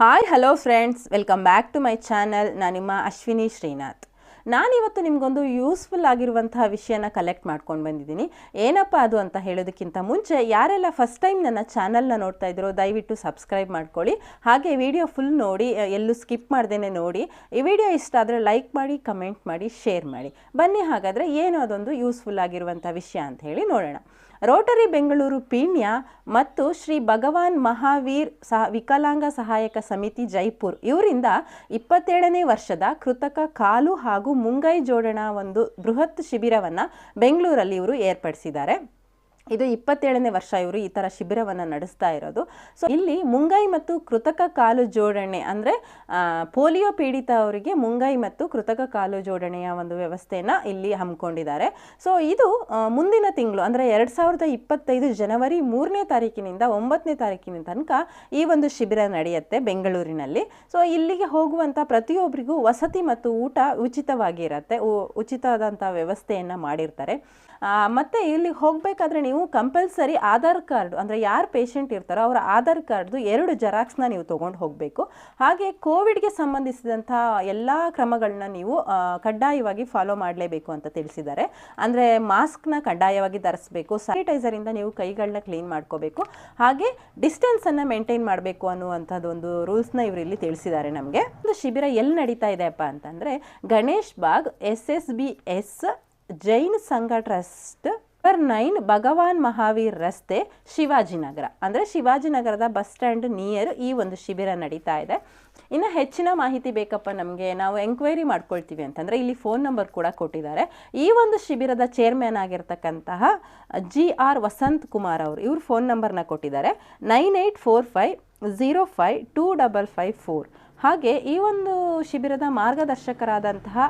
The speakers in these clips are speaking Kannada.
hi hello friends welcome back to my channel ನಾನು ನಿಮ್ಮ ಅಶ್ವಿನಿ ಶ್ರೀನಾಥ್ ನಾನಿವತ್ತು ನಿಮಗೊಂದು ಯೂಸ್ಫುಲ್ ಆಗಿರುವಂತಹ ವಿಷಯನ ಕಲೆಕ್ಟ್ ಮಾಡ್ಕೊಂಡು ಬಂದಿದ್ದೀನಿ. ಏನಪ್ಪ ಅದು ಅಂತ ಹೇಳೋದಕ್ಕಿಂತ ಮುಂಚೆ ಯಾರೆಲ್ಲ ಫಸ್ಟ್ ಟೈಮ್ ನನ್ನ ಚಾನಲ್ನ ನೋಡ್ತಾ ಇದ್ರೋ ದಯವಿಟ್ಟು ಸಬ್ಸ್ಕ್ರೈಬ್ ಮಾಡ್ಕೊಳ್ಳಿ. ಹಾಗೆ ವಿಡಿಯೋ ಫುಲ್ ನೋಡಿ ಎಲ್ಲೂ ಸ್ಕಿಪ್ ಮಾಡ್ದೇನೆ ನೋಡಿ. ಈ ವಿಡಿಯೋ ಇಷ್ಟ ಆದರೆ ಲೈಕ್ ಮಾಡಿ ಕಮೆಂಟ್ ಮಾಡಿ ಶೇರ್ ಮಾಡಿ. ಬನ್ನಿ ಹಾಗಾದರೆ ಏನು ಅದೊಂದು ಯೂಸ್ಫುಲ್ ಆಗಿರುವಂಥ ವಿಷಯ ಅಂತ ಹೇಳಿ ನೋಡೋಣ. ರೋಟರಿ ಬೆಂಗಳೂರು ಪೀಣ್ಯ ಮತ್ತು ಶ್ರೀ ಭಗವಾನ್ ಮಹಾವೀರ್ ಸಹ, ವಿಕಲಾಂಗ ಸಹಾಯಕ ಸಮಿತಿ ಜೈಪುರ್ ಇವರಿಂದ ಇಪ್ಪತ್ತೇಳನೇ ವರ್ಷದ ಕೃತಕ ಕಾಲು ಹಾಗೂ ಮುಂಗೈ ಜೋಡಣಾ ಒಂದು ಬೃಹತ್ ಶಿಬಿರವನ್ನು ಬೆಂಗಳೂರಲ್ಲಿ ಇವರು ಏರ್ಪಡಿಸಿದ್ದಾರೆ. ಇದು ಇಪ್ಪತ್ತೇಳನೇ ವರ್ಷ ಇವರು ಈ ಥರ ಶಿಬಿರವನ್ನು ನಡೆಸ್ತಾ ಇರೋದು. ಸೊ ಇಲ್ಲಿ ಮುಂಗೈ ಮತ್ತು ಕೃತಕ ಕಾಲು ಜೋಡಣೆ ಅಂದರೆ ಪೋಲಿಯೋ ಪೀಡಿತ ಅವರಿಗೆ ಮುಂಗೈ ಮತ್ತು ಕೃತಕ ಕಾಲು ಜೋಡಣೆಯ ಒಂದು ವ್ಯವಸ್ಥೆಯನ್ನು ಇಲ್ಲಿ ಹಮ್ಮಿಕೊಂಡಿದ್ದಾರೆ. ಸೊ ಇದು ಮುಂದಿನ ತಿಂಗಳು ಅಂದರೆ ಎರಡು ಸಾವಿರದ ಇಪ್ಪತ್ತೈದು ಜನವರಿ ಮೂರನೇ ತಾರೀಕಿನಿಂದ ಒಂಬತ್ತನೇ ತಾರೀಕಿನ ತನಕ ಈ ಒಂದು ಶಿಬಿರ ನಡೆಯುತ್ತೆ ಬೆಂಗಳೂರಿನಲ್ಲಿ. ಸೊ ಇಲ್ಲಿಗೆ ಹೋಗುವಂಥ ಪ್ರತಿಯೊಬ್ಬರಿಗೂ ವಸತಿ ಮತ್ತು ಊಟ ಉಚಿತವಾಗಿರುತ್ತೆ ಉಚಿತ ಉಚಿತವಾದಂಥ ವ್ಯವಸ್ಥೆಯನ್ನು ಮಾಡಿರ್ತಾರೆ. ಮತ್ತು ಇಲ್ಲಿ ಹೋಗಬೇಕಾದ್ರೆ ಕಂಪಲ್ಸರಿ ಆಧಾರ್ ಕಾರ್ಡ್, ಅಂದರೆ ಯಾರು ಪೇಷಂಟ್ ಇರ್ತಾರೋ ಅವರ ಆಧಾರ್ ಕಾರ್ಡ್ದು ಎರಡು ಜೆರಾಕ್ಸ್ನ ನೀವು ತೊಗೊಂಡು ಹೋಗಬೇಕು. ಹಾಗೆ ಕೋವಿಡ್ಗೆ ಸಂಬಂಧಿಸಿದಂಥ ಎಲ್ಲ ಕ್ರಮಗಳನ್ನ ನೀವು ಕಡ್ಡಾಯವಾಗಿ ಫಾಲೋ ಮಾಡಲೇಬೇಕು ಅಂತ ತಿಳಿಸಿದ್ದಾರೆ. ಅಂದರೆ ಮಾಸ್ಕ್ನ ಕಡ್ಡಾಯವಾಗಿ ಧರಿಸಬೇಕು ಸ್ಯಾನಿಟೈಸರಿಂದ ನೀವು ಕೈಗಳನ್ನ ಕ್ಲೀನ್ ಮಾಡ್ಕೋಬೇಕು. ಹಾಗೆ ಡಿಸ್ಟೆನ್ಸನ್ನು ಮೇಂಟೈನ್ ಮಾಡಬೇಕು ಅನ್ನುವಂಥದ್ದು ಒಂದು ರೂಲ್ಸ್ನ ಇವರು ಇಲ್ಲಿ ತಿಳಿಸಿದ್ದಾರೆ ನಮಗೆ. ಒಂದು ಶಿಬಿರ ಎಲ್ಲಿ ನಡೀತಾ ಇದೆಯಪ್ಪ ಅಂತಂದರೆ Ganesh Bagh S S B S Jain Sangha trust number nine Bhagwan Mahaveer ರಸ್ತೆ ಶಿವಾಜಿನಗರ ಅಂದರೆ ಶಿವಾಜಿನಗರದ ಬಸ್ ಸ್ಟ್ಯಾಂಡ್ ನಿಯರ್ ಈ ಒಂದು ಶಿಬಿರ ನಡೀತಾ ಇದೆ. ಇನ್ನು ಹೆಚ್ಚಿನ ಮಾಹಿತಿ ಬೇಕಪ್ಪ ನಮಗೆ, ನಾವು ಎಂಕ್ವೈರಿ ಮಾಡ್ಕೊಳ್ತೀವಿ ಅಂತಂದರೆ ಇಲ್ಲಿ ಫೋನ್ ನಂಬರ್ ಕೂಡ ಕೊಟ್ಟಿದ್ದಾರೆ. ಈ ಒಂದು ಶಿಬಿರದ ಚೇರ್ಮನ್ ಆಗಿರ್ತಕ್ಕಂತಹ ಜಿ ಆರ್ ವಸಂತ್ ಕುಮಾರ್ ಅವರು, ಇವ್ರ ಫೋನ್ ನಂಬರ್ನ ಕೊಟ್ಟಿದ್ದಾರೆ. Nine eight four five zero five two double five four ಹಾಗೆ ಈ ಒಂದು ಶಿಬಿರದ ಮಾರ್ಗದರ್ಶಕರಾದಂತಹ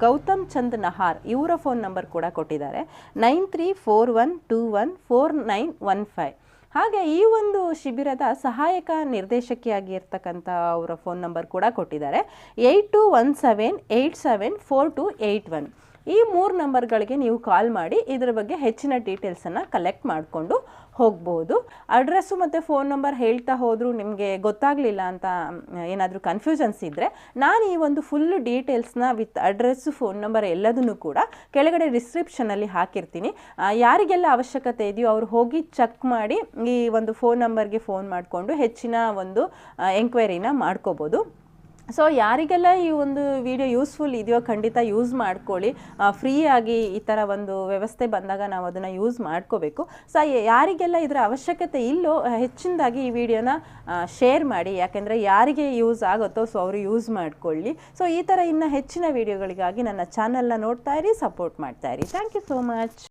ಗೌತಮ್ ಚಂದ್ ನಹಾರ್ ಇವರ ಫೋನ್ ನಂಬರ್ ಕೂಡ ಕೊಟ್ಟಿದ್ದಾರೆ. Nine three four one two one four nine one five. ಹಾಗೆ ಈ ಒಂದು ಶಿಬಿರದ ಸಹಾಯಕ ನಿರ್ದೇಶಕಿಯಾಗಿ ಇರ್ತಕ್ಕಂಥ ಅವರ ಫೋನ್ ನಂಬರ್ ಕೂಡ ಕೊಟ್ಟಿದ್ದಾರೆ. Eight two one seven eight seven four two eight one. ಈ ಮೂರು ನಂಬರ್ಗಳಿಗೆ ನೀವು ಕಾಲ್ ಮಾಡಿ ಇದರ ಬಗ್ಗೆ ಹೆಚ್ಚಿನ ಡೀಟೇಲ್ಸನ್ನು ಕಲೆಕ್ಟ್ ಮಾಡಿಕೊಂಡು ಹೋಗ್ಬೋದು. ಅಡ್ರೆಸ್ಸು ಮತ್ತು ಫೋನ್ ನಂಬರ್ ಹೇಳ್ತಾ ಹೋದರೂ ನಿಮಗೆ ಗೊತ್ತಾಗಲಿಲ್ಲ ಅಂತ ಏನಾದರೂ ಕನ್ಫ್ಯೂಷನ್ಸ್ ಇದ್ದರೆ ನಾನು ಈ ಒಂದು ಫುಲ್ ಡೀಟೇಲ್ಸ್ನ ವಿತ್ ಅಡ್ರೆಸ್ಸು ಫೋನ್ ನಂಬರ್ ಎಲ್ಲದನ್ನು ಕೂಡ ಕೆಳಗಡೆ ಡಿಸ್ಕ್ರಿಪ್ಷನಲ್ಲಿ ಹಾಕಿರ್ತೀನಿ. ಯಾರಿಗೆಲ್ಲ ಅವಶ್ಯಕತೆ ಇದೆಯೋ ಅವರು ಹೋಗಿ ಚೆಕ್ ಮಾಡಿ ಈ ಒಂದು ಫೋನ್ ನಂಬರ್ಗೆ ಫೋನ್ ಮಾಡಿಕೊಂಡು ಹೆಚ್ಚಿನ ಒಂದು ಎಂಕ್ವೈರಿನ ಮಾಡ್ಕೋಬೋದು. ಸೊ ಯಾರಿಗೆಲ್ಲ ಈ ಒಂದು ವಿಡಿಯೋ ಯೂಸ್ಫುಲ್ ಇದೆಯೋ ಖಂಡಿತ ಯೂಸ್ ಮಾಡ್ಕೊಳ್ಳಿ. ಫ್ರೀಯಾಗಿ ಈ ಥರ ಒಂದು ವ್ಯವಸ್ಥೆ ಬಂದಾಗ ನಾವು ಅದನ್ನು ಯೂಸ್ ಮಾಡ್ಕೋಬೇಕು. ಸೊ ಯಾರಿಗೆಲ್ಲ ಇದರ ಅವಶ್ಯಕತೆ ಇಲ್ಲೋ ಹೆಚ್ಚಿನದಾಗಿ ಈ ವಿಡಿಯೋನ ಶೇರ್ ಮಾಡಿ. ಯಾಕೆಂದರೆ ಯಾರಿಗೆ ಯೂಸ್ ಆಗುತ್ತೋ ಸೊ ಅವರು ಯೂಸ್ ಮಾಡ್ಕೊಳ್ಳಿ. ಸೊ ಈ ಥರ ಇನ್ನು ಹೆಚ್ಚಿನ ವಿಡಿಯೋಗಳಿಗಾಗಿ ನನ್ನ ಚಾನಲ್ನ ನೋಡ್ತಾ ಇರಿ ಸಪೋರ್ಟ್ ಮಾಡ್ತಾ ಇರಿ. Thank you so much